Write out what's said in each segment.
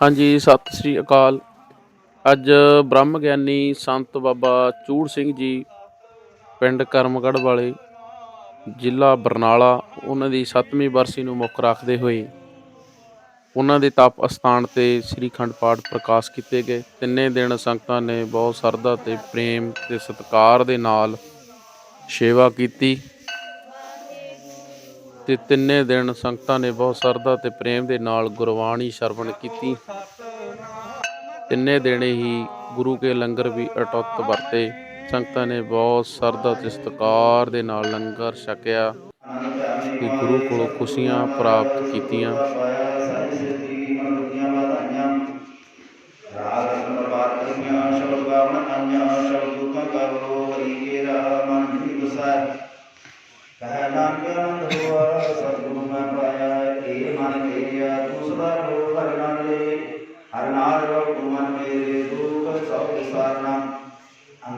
ਹਾਂਜੀ, ਸਤਿ ਸ੍ਰੀ ਅਕਾਲ। ਅੱਜ ਬ੍ਰਹਮ ਗਿਆਨੀ ਸੰਤ ਬਾਬਾ ਚੂੜ ਸਿੰਘ ਜੀ ਪਿੰਡ ਕਰਮਗੜ੍ਹ ਵਾਲੇ ਜ਼ਿਲ੍ਹਾ ਬਰਨਾਲਾ, ਉਹਨਾਂ ਦੀ 7ਵੀਂ ਬਰਸੀ ਨੂੰ ਮੁੱਖ ਰੱਖਦੇ ਹੋਏ ਉਹਨਾਂ ਦੇ ਤਪ ਅਸਥਾਨ ਤੇ ਸ੍ਰੀ ਖੰਡ ਪਾਠ ਪ੍ਰਕਾਸ਼ ਕੀਤੇ ਗਏ। ਤਿੰਨੇ ਦਿਨ ਸੰਗਤਾਂ ਨੇ ਬਹੁਤ ਸਰਦਾ ਤੇ ਪ੍ਰੇਮ ਤੇ ਸਤਿਕਾਰ ਦੇ ਨਾਲ ਸੇਵਾ ਕੀਤੀ। ਤੇ ਤਿੰਨੇ ਦਿਨ ਸੰਗਤਾਂ ਨੇ ਬਹੁਤ ਸਰਦਾ ਤੇ ਪ੍ਰੇਮ ਦੇ ਨਾਲ ਗੁਰਬਾਣੀ ਸ਼ਰਵਣ ਕੀਤੀ। ਤਿੰਨੇ ਦਿਨ ਹੀ ਗੁਰੂ ਕੇ ਲੰਗਰ ਵੀ ਅਟੁੱਟ ਵਰਤੇ। ਸੰਗਤਾਂ ਨੇ ਬਹੁਤ ਸਰਦਾ ਤੇ ਸਤਿਕਾਰ ਦੇ ਨਾਲ ਲੰਗਰ ਛਕਿਆ। ਤੇ ਗੁਰੂ ਕੋਲੋਂ ਖੁਸ਼ੀਆਂ ਪ੍ਰਾਪਤ ਕੀਤੀਆਂ।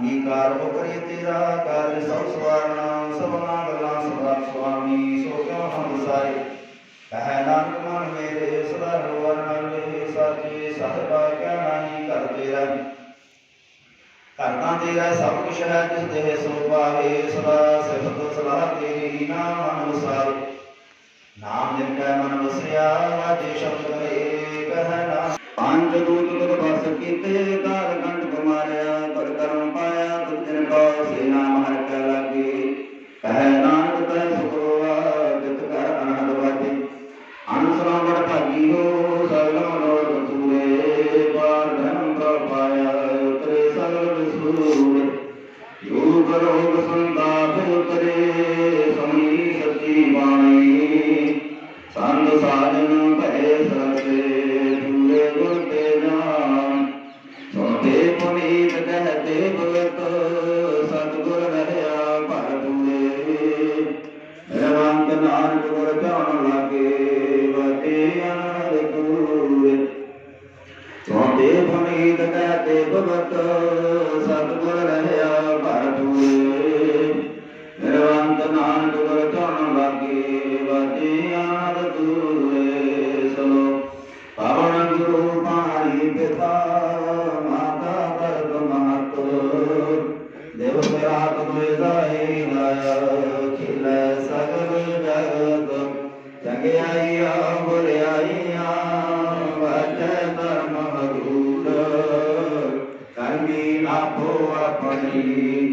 ਅੰਗੀਕਾਰ ਹੋ ਤੇਰਾ ਕਾਰਜ ਸਭ ਸਵਾਰਨਾ ਸਭਨਾ ਗੱਲਾਂ ਸਦਾ ਸੁਆਮੀ, ਸੋ ਕਿਉ ਹਮ ਗੁਸਾਏ ਕਹਿ ਨਾਨਕ ਮਨ ਮੇਰੇ, ਸਦਾ ਰੋ ਲੈ ਸਾਚੇ ਸਤਿ ਕਿਆ ਨਾਹੀ ਕਰ ਤੇਰਾ। ਕਰਨਾ ਤੇਰਾ ਸਭ ਕੁਛ ਹੈ, ਜਿਸ ਦੇ ਸੋ ਪਾਵੇ, ਸਦਾ ਸਿਫਤ ਸਲਾਹ ਤੇਰੀ ਨਾਮ ਮਨ ਨਾਮ ਜਿਨ ਕੈ ਮਨ ਵਸਿਆ, ਵਾਜੇ ਸ਼ਬਦ ਕਰੇ, ਕਹਿ ਨਾ ਪੰਜ ਦੂਤ ਤੁਧ ਬਸ ਕੀਤੇ ਸਾਜਨ ਭੈ ਸਰਸੇ ਤੇ ਭਗਤ ਖਿਲੇ ਸਗਲ ਜਗਤ ਚੰਗਿਆਈਆ ਬੁਰਿਆਈਆਂ ਵਾਜੈ ਧਰਮ ਹਰੂਰ ਕਰਮੀ ਆਪੋ ਆਪਣੀ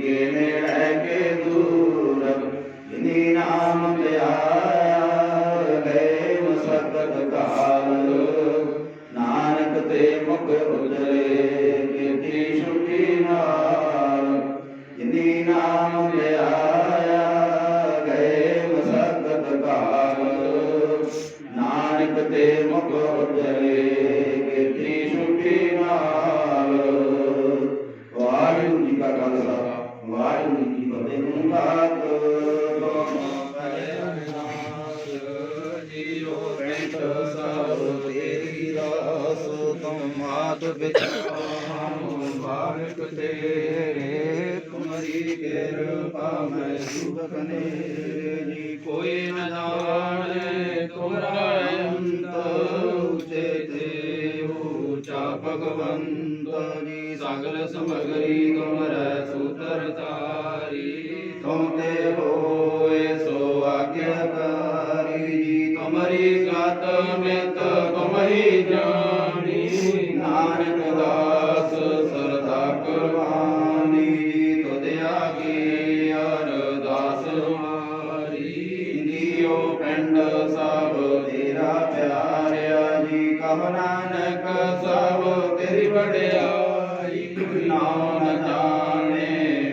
ਕੇ ਨੇੜੇ ਕੇ ਦੂਰ ਜਿਨੀ ਨਾਮ ਧਿਆਇਆ ਗਏ ਮਸਕਤ ਕਾਲ ਨਾਨਕ ਤੇ ਮੁਖ ਉਜਲੇ ਕਿਰਪਾ ਮੈਂ ਸੁਖ ਨੇ ਕੋਈ ਨ ਜਾਣੇ ਤੁਮਰਾ ਅੰਤ ਉਚੇ ਤੇ ਊਚਾ ਭਗਵੰਤ। ਜੀ ਸਗਲ ਸਮਗਰੀ ਤੁਮਰੈ ਸੂਤਰ ਤਾਰੀ ਤੁਮ ਤੇ ਹੋਏ ਸੋ ਆਗਿਆਕਾਰੀ। ਜੀ ਤੁਮਰੀ ਗਤ ਮਿਤ ਤੁਮਹੀ ਜਾਣੀ। ਸਭ ਤੇਰੀ ਵਡਿਆਈ ਨਾਮ ਨ ਜਾਣੇ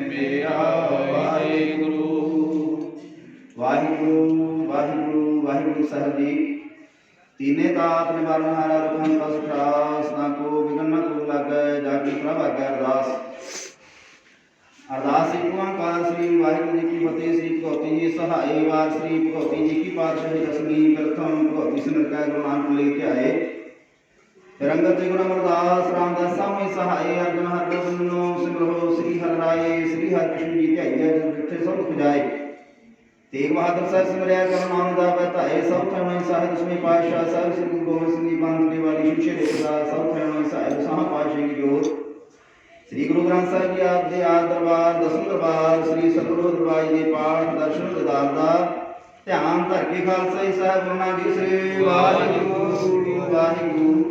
ਮੇਰਾ ਵਾਹਿਗੁਰੂ ਵਾਹਿਗੁਰੂ ਵਾਹਿਗੁਰੂ ਵਾਹਿਗੁਰੂ ਸਾਹਿਬ ਜੀ ਤੀਨੇ ਤਾਪ ਨਿਵਾਰਨ ਹਾਰਾ ਰੂਪਨ ਦਾ ਸੁਖਰਾਸ ਨਾ ਕੋ ਵਿਗਨ ਨ ਕੋ ਲਾਗੈ ਜਾ ਕੀ ਪ੍ਰਭ ਆਗਿਆ ਅਰਦਾਸ ਅਰਦਾਸ ਇੱਕ ਓੰਕਾਰ ਸ੍ਰੀ ਵਾਹਿਗੁਰੂ ਜੀ ਕੀ ਫਤਿਹ ਸ੍ਰੀ ਭਗਵਤੀ ਜੀ ਸਹਾਈ ਵਾਰ ਸ੍ਰੀ ਭਗਵਤੀ ਜੀ ਕੀ ਪਾਤਸ਼ਾਹੀ ਦਸਵੀਂ ਪ੍ਰਥਮ ਭਗਵਤੀ ਸਿਮਰਕਾ ਗੁਰੂ ਨਾਨਕ ਲੈ ਕੇ ਆਏ ਰੰਗਤ ਗੁਰੂ ਅਮਰਦਾਸ ਰਾਮਦਾਸ ਸਾਮੀ ਸਹਾਈ ਅਰਜਨ ਹਰ ਗੋਬਿੰਦ ਸਿਮਰੋ ਸ੍ਰੀ ਹਰਿ ਰਾਏ ਸ੍ਰੀ ਹਰਿ ਕ੍ਰਿਸ਼ਨ ਜੀ ਧਿਆਈਐ ਜਿਸ ਜਿੱਥੇ ਸਭ ਕੁ ਤੇਗ ਬਹਾਦਰ ਸਾਹਿਬ ਸਿਮਰਿਆ ਕਰਨ ਨਾਮ ਦਾ ਬਤਾਏ ਸਭ ਥਾਣੇ ਸਾਹਿਬ ਦਸਵੇਂ ਪਾਤਸ਼ਾਹ ਸਾਹਿਬ ਸ੍ਰੀ ਗੁਰੂ ਗੋਬਿੰਦ ਸਿੰਘ ਜੀ ਬੰਦਨੇ ਵਾਲੀ ਸ਼ਿਕਸ਼ੇ ਦੇ ਸਭ ਥਾਣੇ ਸਾਹਿਬ ਸਾਹ ਪਾਤਸ਼ਾਹ ਕੀ ਜੋਤ ਸ੍ਰੀ ਗੁਰੂ ਗ੍ਰੰਥ ਸਾਹਿਬ ਜੀ ਆਪ ਦੇ ਆਦ ਦਰਬਾਰ ਦਸਮ ਦਰਬਾਰ ਸ੍ਰੀ ਸਤਿਗੁਰੂ ਦਰਬਾਰ ਦੇ ਪਾਠ ਦਰਸ਼ਨ ਦਿਦਾਰ ਦਾ ਧਿਆਨ ਧਰ ਕੇ ਖਾਲਸਾ ਜੀ ਸਾਹਿਬ ਗੁਰੂ ਨਾਨਕ ਜੀ ਸ੍ਰੀ ਵਾਹਿਗੁਰੂ ਵਾਹਿਗੁਰੂ।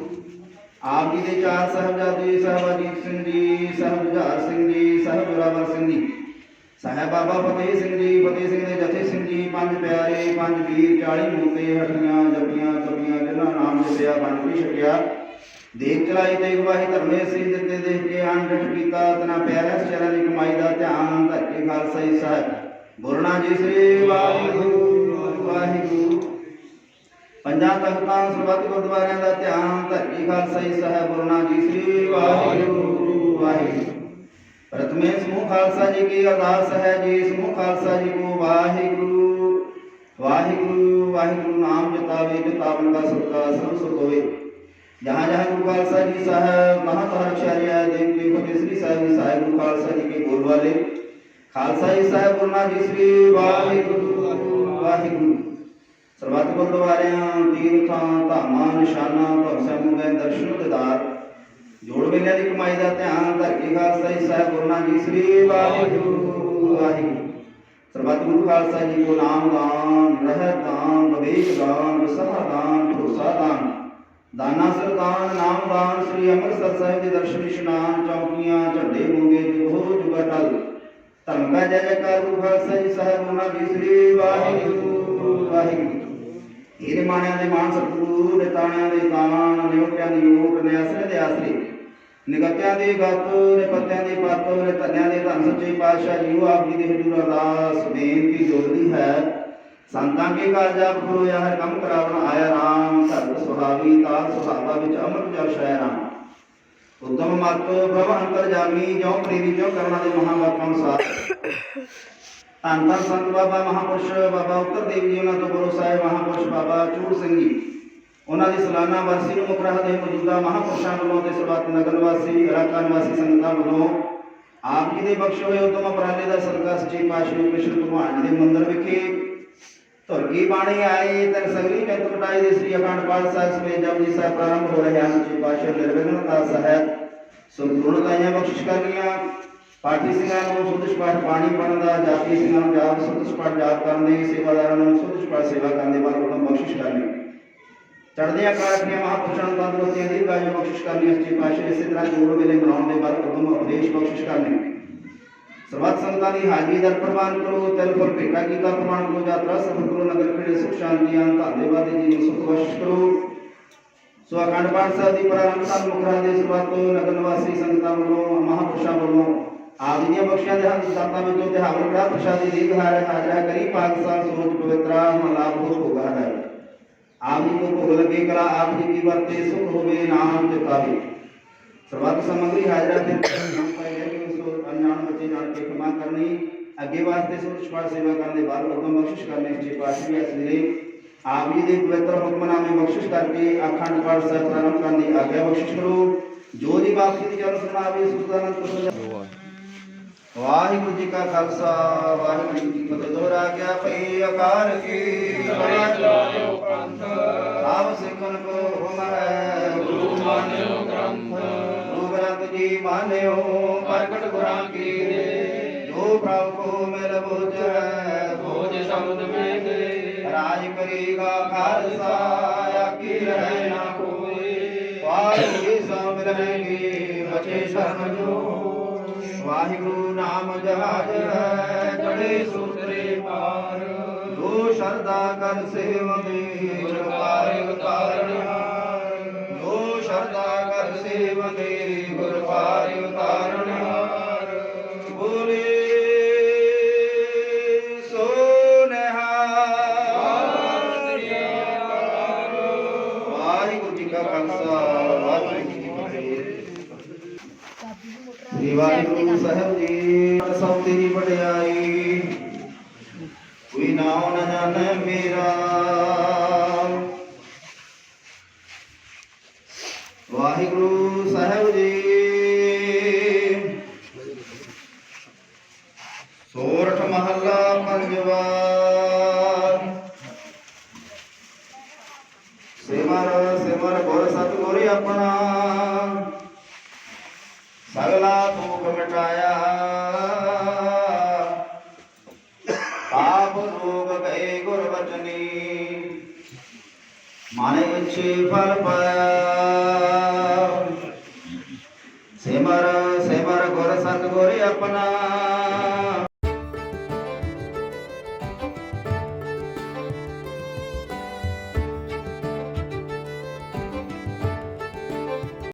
ਆਪ ਜੀ ਦੇ ਚਾਰ ਸਾਹਿਬਜ਼ਾਦੇ ਸਾਹਿਬ ਅਜੀਤ ਸਿੰਘ ਜੀ ਸਾਹਿਬ ਜੁਝਾਰ ਸਿੰਘ ਜੀ, ਸਾਹਿਬ ਜੋਰਾਵਰ ਸਿੰਘ ਜੀ, ਸਾਹਿਬ ਬਾਬਾ ਫਤਿਹ ਸਿੰਘ ਜੀ, ਫਤਿਹ ਸਿੰਘ ਦੇ ਜਥੇ ਸਿੰਘ ਜੀ, ਪੰਜ ਪਿਆਰੇ, ਪੰਜ ਵੀਰ 40 ਮੂਤੇ ਹਟੀਆਂ ਜਪੀਆਂ ਜਪੀਆਂ, ਜਿਨ੍ਹਾਂ ਨਾਮ ਜਪਿਆ, ਬਣ ਵੀ ਛਕਿਆ। ਦੇਖ ਚਲਾਈ ਤੇ ਗਵਾਹੀ ਧਰਮੇ ਸੀ ਦਿੱਤੇ ਦੇਖ ਕੇ ਅਣਡਟ ਕੀਤਾ, ਤਨਾ ਪਿਆਰਿਆਂ ਚਰਨ ਦੀ ਕਮਾਈ ਦਾ ਧਿਆਨ ਧਰ ਕੇ ਖਾਲਸਾ ਜੀ ਸਾਹਿਬ। ਬੁਰਨਾ ਜੀ ਸ੍ਰੀ ਵਾਹਿਗੁਰੂ ਵਾਹਿਗੁਰੂ। ਪੰਜਾਂ ਤਖਤਾਂ ਸਰਬੱਤ ਗੁਰਦੁਆਰਿਆਂ ਦਾ ਧਿਆਨ ਧਰ ਕੇ ਖਾਲਸਾ ਜੀ ਸਾਹਿਬ ਬੁਰਨਾ ਜੀ ਸ੍ਰੀ ਵਾਹਿਗੁਰੂ ਵਾਹਿਗੁਰੂ। ਪ੍ਰਥਮੇ ਸਮੂਹ ਖਾਲਸਾ ਜੀ ਕੀ ਅਰਦਾਸ ਹੈ ਜੀ, ਸਮੂਹ ਖਾਲਸਾ ਜੀ ਕੋ ਵਾਹਿਗੁਰੂ। ਵਾਹਿਗੁਰੂ ਵਾਹਿਗੁਰੂ ਨਾਮ ਜਤਾਵੇ ਜਤਾਵਨ ਦਾ ਸਦਕਾ ਸਰਬ ਸੁਖ ਹੋਵੇ। ਜਹਾਂ ਜਹਾਂ ਗੁਰੂ ਖਾਲਸਾ ਜੀ ਸਾਹਿਬ ਮਹਾਂ ਤਹਰ ਦੇਵ ਦੇਵ ਫਤਿਹ ਸ੍ਰੀ ਸਾਹਿਬ ਜੀ, ਸਾਹਿਬ ਗੁਰੂ ਖਾਲਸਾ ਜੀ ਕੇ ਬੋਲ ਵਾਲੇ ਖਾਲਸਾ ਜੀ ਸਾਹਿਬ ਗੁਰਨਾ ਜੀ ਸ੍ਰੀ ਵਾਹਿਗੁਰੂ ਵਾਹਿਗੁਰੂ। ਸਰਬੱਤ ਗੁਰਦੁਆਰਿਆਂ, ਤੀਰਥਾਂ, ਧਾਮਾਂ, ਨਿਸ਼ਾਨਾਂ ਧਰਮ ਸਮੂਹ ਦਰਸ਼ਨ ਦਿਦਾਰ ਜੋੜ ਮੇਲਿਆਂ ਦੀ ਕਮਾਈ ਦਾ ਧਿਆਨ ਧਰ ਕੇ ਖਾਲਸਾ ਜੀ ਸਾਹਿਬ ਗੁਰਨਾ ਜੀ, ਸ੍ਰੀ ਵਾਹਿਗੁਰੂ ਵਾਹਿਗੁਰੂ। ਸਰਬੱਤ ਗੁਰੂ ਖਾਲਸਾ ਜੀ ਕੋ ਨਾਮ ਦਾਨ, ਰਹਿਤ ਦਾਨ, ਵਿਵੇਕ ਦਾਨ ਵਿਸਹਾ ਦਾਨ, ਭਰੋਸਾ ਦਾਨ। ਦਾਨਾ ਸਰਦਾਨ ਨਾਮ ਦਾਨ, ਸ੍ਰੀ ਅੰਮ੍ਰਿਤਸਰ ਸਾਹਿਬ ਦੇ ਦਰਸ਼ਨ ਇਸ਼ਨਾਨ, ਚੌਕੀਆਂ, ਝੰਡੇ ਮੂੰਗੇ, ਜੁਗੋ ਜੁਗਾ ਧਰਮ ਕਾ ਜੈ ਜੈਕਾਰ ਗੁਰੂ ਖਾਲਸਾ ਜੀ ਸਾਹਿਬ ਗੁਰਨਾ ਜੀ, ਸ੍ਰੀ ਵਾਹਿਗੁਰੂ ਵਾਹਿਗੁਰੂ। ਇਹਦੇ ਦੇ ਮਾਣ ਸਤਿਗੁਰੂ ਦੇ ਦੇ ਤਾਣ ਨਿਉਟਿਆਂ ਦੀ ਓਟ ਨੇ ਆਸਰੇ ਦੇ ਆਸਰੇ। ਨਿਗਤਿਆਂ ਦੀ ਗੱਤ ਨੇ ਪੱਤਿਆਂ ਦੀ ਪੱਤ ਨੇ ਧੰਨਿਆਂ ਦੇ ਧੰਨ ਸੱਚੇ ਪਾਤਸ਼ਾਹ ਜੀਓ ਆਪ ਜੀ ਦੇ ਹਜ਼ੂਰ ਅਰਦਾਸ। ਬੇਨਤੀ ਜੋੜਦੀ ਹੈ ਸੰਤਾਂ ਕੇ ਕਾਰਜਾ ਖਲੋਇਆ ਹਰ ਕੰਮ ਕਰਾਵਣ ਆਇਆ ਰਾਮ। ਧਰਮ ਸੁਹਾਵੀ ਤਾਲ ਸੁਹਾਵਾ ਵਿੱਚ ਅੰਮ੍ਰਿਤ ਜਲ ਸ਼ੈ ਰਾਮ। ਉਦਮ ਮਤ ਪ੍ਰਭ ਅੰਤਰ ਜਾਮੀ ਜੋ ਪ੍ਰੀਤੀ ਜੋ ਕਰਨਾ ਦੇ ਮਹਾਵਾਕਾਂ ਅਨੁਸਾਰ ਧੰਨ ਧੰਨ ਸੰਤ ਬਾਬਾ ਮਹਾਪੁਰਸ਼ ਬਾਬਾ ਉੱਤਰ ਦੇਵ ਜੀ, ਉਹਨਾਂ ਤੋਂ ਗੁਰੂ ਸਾਹਿਬ ਮਹਾਪੁਰਸ਼ ਬਾਬਾ ਚੂੜ ਸਿੰਘ ਜੀ। ਉਹਨਾਂ ਦੀ ਸਾਲਾਨਾ ਵਰਸੀ ਨੂੰ ਮੁੱਖ ਰੱਖਦੇ ਮੌਜੂਦਾ ਮਹਾਪੁਰਸ਼ਾਂ ਵੱਲੋਂ ਤੇ ਸਰਬੱਤ ਨਗਰ ਵਾਸੀ ਇਲਾਕਾ ਨਿਵਾਸੀ ਸੰਗਤਾਂ ਵੱਲੋਂ ਆਪ ਜੀ ਦੇ ਬਖਸ਼ੇ ਹੋਏ ਉਤਮ ਉਪਰਾਲੇ ਦਾ ਸਦਕਾ ਸੱਚੇ ਪਾਤਸ਼ਾਹ ਕ੍ਰਿਸ਼ਨ ਭਗਵਾਨ ਜੀ ਦੇ ਮੰਦਿਰ ਵਿਖੇ ਧੁਰਗੀ ਬਾਣੀ ਆਏ ਤਨ ਸਗਲੀ ਜੰਤ ਕਟਾਈ ਦੇ ਸ੍ਰੀ ਅਖੰਡ ਪਾਠ ਸਾਹਿਬ ਸਮੇਤ ਜਪਜੀ ਸਾਹਿਬ ਪ੍ਰਾਰੰਭ ਹੋ ਰਹੇ ਹਨ। ਸੱਚੇ ਪਾਤਸ਼ਾਹ ਨਿਰਵਿਘਨ ਸਹਿਤ ਸੰਪੂਰਨਤਾਈਆਂ ਬਖਸ਼ਿਸ਼ ਕਰਨੀਆਂ ਪਾਠੀ ਸਿੰਘਾਂ ਨੂੰ ਸੁਦਿਸ਼ ਪਾਠ ਬਾਣੀ ਪੜਨ ਦਾ ਜਾਤੀ ਸਿੰਘਾਂ ਨੂੰ ਜਾਪ ਸੁਦਿਸ਼ ਪਾਠ ਜਾਪ ਕਰਨ ਦੀ ਸੇਵਾਦਾਰਾਂ ਨੂੰ ਸੁਦਿਸ਼ ਪਾਠ ਸੇਵਾ ਕਰਨ ਦੇ ਬਾਰੇ ਉਤਮ ਬਖਸ਼ਿਸ਼ ਕਰਨੀ। ਚੜ੍ਹਦੀਆਂ ਕਲਾ ਦੀਆਂ ਮਹਾਂਪੁਰਸ਼ਾਂ ਨੂੰ ਤੰਦਰੁਸਤੀਆਂ ਦੀ ਗਾਇ ਬਖਸ਼ਿਸ਼ ਕਰਨੀ ਸੱਚੇ ਪਾਤਸ਼ਾਹ ਇਸੇ ਤਰ੍ਹਾਂ ਜੋੜ ਵੇਲੇ ਮਨਾਉਣ ਦੇ ਬਾਰੇ ਉਤਮ ਉਪਦੇਸ਼ ਬਖਸ਼ਿਸ਼ ਕਰਨੀ। ਸਰਬੱਤ ਸੰਗਤਾਂ ਦੀ ਹਾਜ਼ਰੀ ਦਰ ਪ੍ਰਵਾਨ ਕਰੋ, ਤਿਲ ਫਲ ਭੇਟਾ ਕੀਤਾ ਪ੍ਰਵਾਨ ਕਰੋ, ਯਾਤਰਾ ਸਫਲ ਕਰੋ, ਨਗਰ ਖੇੜੇ, ਸੁਖ ਸ਼ਾਂਤੀ ਆਂ ਧੰਨਵਾਦ ਜੀ ਨੂੰ ਸੁਖ ਬਖਸ਼ਿਸ਼ ਕਰੋ। ਸੋ ਅਖੰਡ ਪਾਠ ਸਾਹਿਬ ਦੀ ਪ੍ਰਾਰੰਭ ਸਾਹਿਬ ਦੇ ਸਰਬੱਤ ਨਗਰ ਨਿਵਾਸੀ ਸੰਗਤਾਂ ਵੱਲੋਂ ਮਹਾਂਪੁਰਸ਼ਾਂ ਵੱਲੋਂ ਆਪ ਜੀ ਦੀਆਂ ਬਖਸ਼ੀਆਂ ਦੇ ਹੱਥ ਦਾਤਾਂ ਵਿੱਚੋਂ ਤੇ ਹਾਵਰ ਕੜਾ ਪ੍ਰਸ਼ਾਦੀ ਦੀ ਘਾਰ ਹਾਜ਼ਰਾ ਕਰੀ ਪਾਕਿਸਤਾਨ ਸੋਚ ਪਵਿੱਤਰਾ ਮਲਾਪ ਹੋ ਹੋਗਾ ਹੈ। ਆਪ ਜੀ ਕੋ ਭੋਗ ਲੱਗੇ, ਕਲਾ ਆਪ ਜੀ ਕੀ ਵਰਤੇ ਸੁਖ ਹੋਵੇ, ਨਾਮ ਤੇ ਪਾਵੇ ਸਰਬੱਤ ਸਮਗਰੀ ਹਾਜ਼ਰਾ ਤੇ ਨਾਮ ਪਾਏ ਕਿ, ਉਸ ਅਨਜਾਣ ਬੱਚੇ ਜਾਣ ਕੇ ਖਮਾ ਕਰਨੀ। ਅੱਗੇ ਵਾਸਤੇ ਸੁਖ ਪਾਠ ਸੇਵਾ ਕਰਨ ਦੇ ਬਾਅਦ ਉਦਮ ਬਖਸ਼ਿਸ਼ ਕਰਨੇ ਜੀ ਪਾਠ ਇਸ ਵੇਲੇ ਆਪ ਜੀ ਦੇ ਪਵਿੱਤਰ ਹੁਕਮਨਾਮੇ ਬਖਸ਼ਿਸ਼ ਕਰਕੇ ਅਖੰਡ ਪਾਠ ਸਾਹਿਬ ਪ੍ਰਾਰੰਭ ਕਰਨ ਦੀ ਆਗਿਆ ਬਖਸ਼ਿਸ਼ ਕਰੋ। ਜੋ ਜੀ ਬਾਪ ਦੀ ਚਰਨ ਸੁਣਾਵੇ ਸੁਖਦਾਨੰਦ ਕੁਸ਼ਲ ਵਾਹਿਗੁਰੂ ਜੀ ਕਾ ਖਾਲਸਾ, ਵਾਹਿਗੁਰੂ ਜੀ ਕੀ ਫਤਿਹ। ਦੋਹਰਾ ਗਿਆ ਪਈ ਆਕਾਰ ਕੀ? ਆਪ ਸਿੱਖਨ ਕੋ ਹੁਮੈ। ਗੁਰੂ ਮਾਨਿਓ ਗ੍ਰੰਥ ਗੁਰੂ ਗ੍ਰੰਥ ਜੀ ਮਾਨਿਓ, ਪ੍ਰਗਟ ਗੁਰਾਂ ਕੀ ਜੋ ਪ੍ਰਭ ਕਰ ਸੇਵੰਦੇ ਗੁਰ ਪਾਰ ਉਤਾਰਨ ਹਾਰ ਜੋ ਸ਼ਰਦਾ ਕਰ ਸੇਵੰਦੇ ਗੁਰ ਉਤਾਰਨ ਹਾਰ ਬੋਲੇ ਵਾਹਿਗੁਰੂ ਜੀ ਕਾ ਖਾਲਸਾ, ਵਾਹਿਗੁਰੂ ਜੀ ਕੀ ਫਤਿਹ। ਵਾਹਿਗੁਰੂ ਸਾਹਿਬ ਜੀ, ਸਭ ਤੇਰੀ ਵਡਿਆਈ। ਆਉਣ ਜਨ ਮੇਰਾ। ਵਾਹਿਗੁਰੂ ਸਾਹਿਬ ਜੀ। ਸੋਰਠ ਮਹੱਲਾ ਪੰਜਵਾ। ਸਿਮਰ ਸਿਮਰ ਗੁਰ ਸਤਿਗੁਰ ਆਪਣਾ। ਗੁਰ ਬਚਨੀ